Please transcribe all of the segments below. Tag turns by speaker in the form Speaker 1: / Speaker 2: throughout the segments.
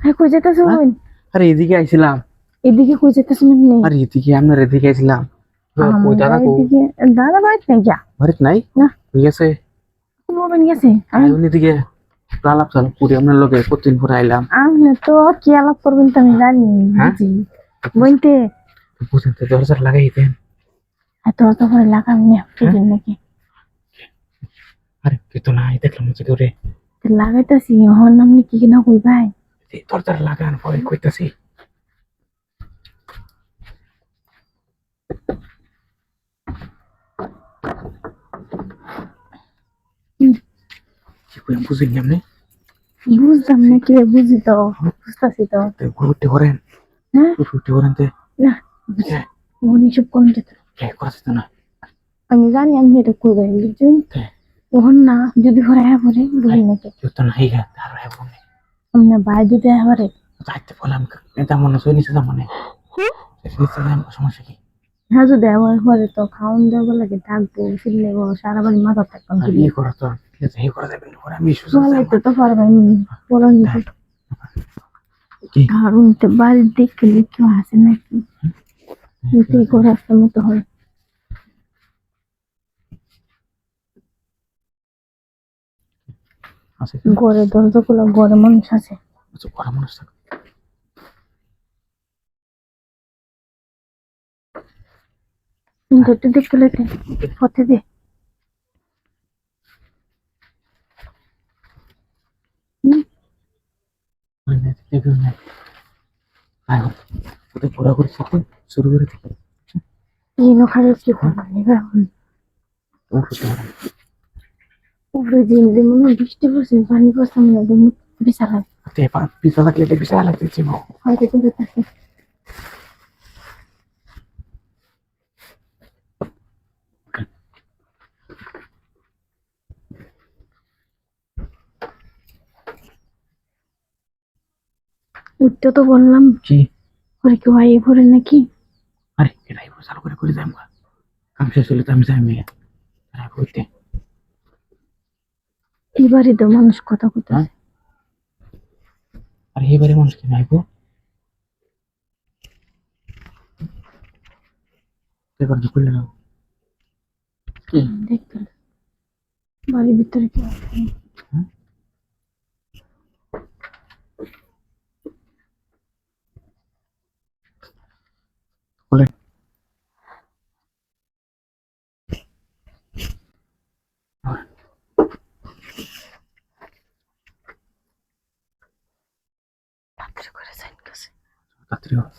Speaker 1: হ্যাঁ কই যেতেছো
Speaker 2: হ্যাঁ? আরে এদিকে আইছিলাম
Speaker 1: এদিকে কই যেতেছো মানে
Speaker 2: আরে এদিকে আপনার এদিকে আইছিলাম ওই দাদা কো
Speaker 1: এদিকে দাদা বাড়িতে নাই যা
Speaker 2: বাড়িত নাই
Speaker 1: না।
Speaker 2: ঠিক আছে
Speaker 1: মোবাইল গেছে আমি
Speaker 2: আইন এদিকে আলাপ চালাপ করি আপনার লোকে কতদিন পরে আইলাম
Speaker 1: আমি তো কি আলাপ করবেন তো আমি জানি
Speaker 2: হ্যাঁ?
Speaker 1: বুঝি বলতে
Speaker 2: বুঝেন তো দরজা লাগাই দেন
Speaker 1: এত অত করে লাগাম না বুঝেন নাকি
Speaker 2: আরে তুই তো নাই দেখলাম যে করে
Speaker 1: তো লাগাইতেছি হন আপনি কি কিনা কই ভাই
Speaker 2: এই দরজা লাগান পরে কইতাছি বুঝিনি আপনি
Speaker 1: বুঝলাম না কি বুঝি তো বুঝতেছি তো
Speaker 2: ঘুরতে করেন
Speaker 1: হ্যাঁ
Speaker 2: ঘুরতে করেন
Speaker 1: না মনে সব কম যেত
Speaker 2: না
Speaker 1: আমি জানি আমি এটা ভাই বুঝছেন ওহন না যদি ঘরে হ্যাঁ পরে বুঝি নাকি
Speaker 2: তো নাই গা তার ভাই বোন
Speaker 1: আমরা ভাই যদি পরে
Speaker 2: যাইতে বললাম এটা মনে হয় নিচে যা মনে? নিচে সমস্যা কি?
Speaker 1: হ্যাঁ যদি পরে তো খাওয়ান দেবো লাগে ডাকবো ফিরলে সারা বাড়ি মাথা থাকতাম
Speaker 2: ইয়ে করা তো এই করা যাবে না করে আমি
Speaker 1: তো তো পারবেন বলেন
Speaker 2: কি?
Speaker 1: আর বাড়ির দেখলে কেউ আসে নাকি? করে আসতে মতো হয়?
Speaker 2: আছে
Speaker 1: ঘরে দরজা গুলো ঘরে মানুষ আছে।
Speaker 2: কিছু করা মানুষ থাকে।
Speaker 1: ধরতে দেখতে লেতে পথে দে।
Speaker 2: ওই না দেখে না। আয় ওটা পুরো করে শুরু করে দিই
Speaker 1: ইনো খালি কি করব উপরে দিন দিন মনে বৃষ্টি পড়ছে পানি পড়ছে মনে একদম বিশাল
Speaker 2: তে লাগলে এটা পিছা লাগতেছে
Speaker 1: হয়তো কিন্তু থাকে। উঠতে তো বললাম
Speaker 2: কি?
Speaker 1: ওরে কেউ আইয়ে পড়ে নাকি?
Speaker 2: আরে চালু করে করে যাই কাম শেষ হলে তো আমি যাই মেয়ে আরে
Speaker 1: এবারে তো মানুষ কথা কথা
Speaker 2: আর আরে এবারে মানুষ কি নাইবো এবার কি করলে না? কি?
Speaker 1: দেখতে বাড়ির ভিতরে কি আছে
Speaker 2: হোক।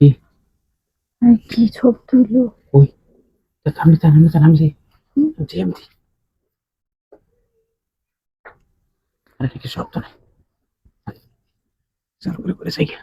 Speaker 2: কি?
Speaker 1: কি ছব তুইলো
Speaker 2: ওই থামলি তা নামলি জি আমি আরে ঠিক শব্দ নাই? চালু করে করে গিয়া।